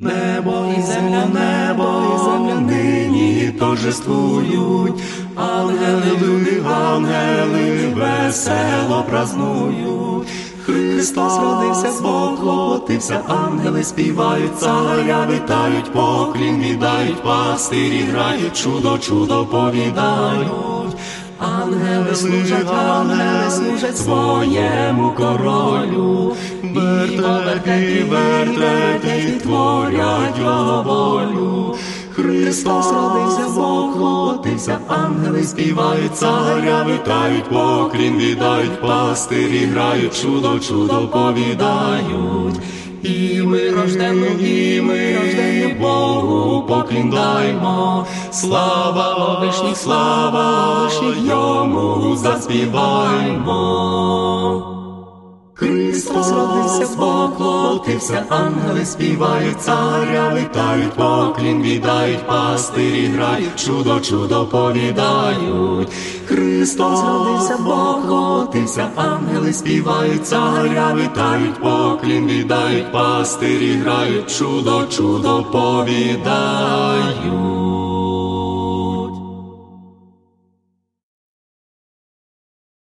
Небо і земля, небо і земля нині торжествують, ангели, люди, ангели, весело празнують. Христос родився, Бог ангели співають, царя вітають, поклін віддають, пастирі грають, чудо, чудо повідають. Ангели служать, ангели служать своєму королю, вертепі, вертепі творять його волю. Христос родився, Бог хлопотився, ангели співають, царя вітають, покрім віддають, пастирі грають, чудо, чудо повідають. І ми рождену, і ми рождену Богу поклін даймо. Слава вишніх, слава вишніх, йому заспіваймо. Христос родився, Бог хлопотився, ангели співають, царя вітають, поклін віддають, пастирі грають, чудо, чудо повідають. Христос родився, Бог хлопотився, ангели співають, царя вітають, поклін віддають, пастирі грають, чудо, чудо повідають.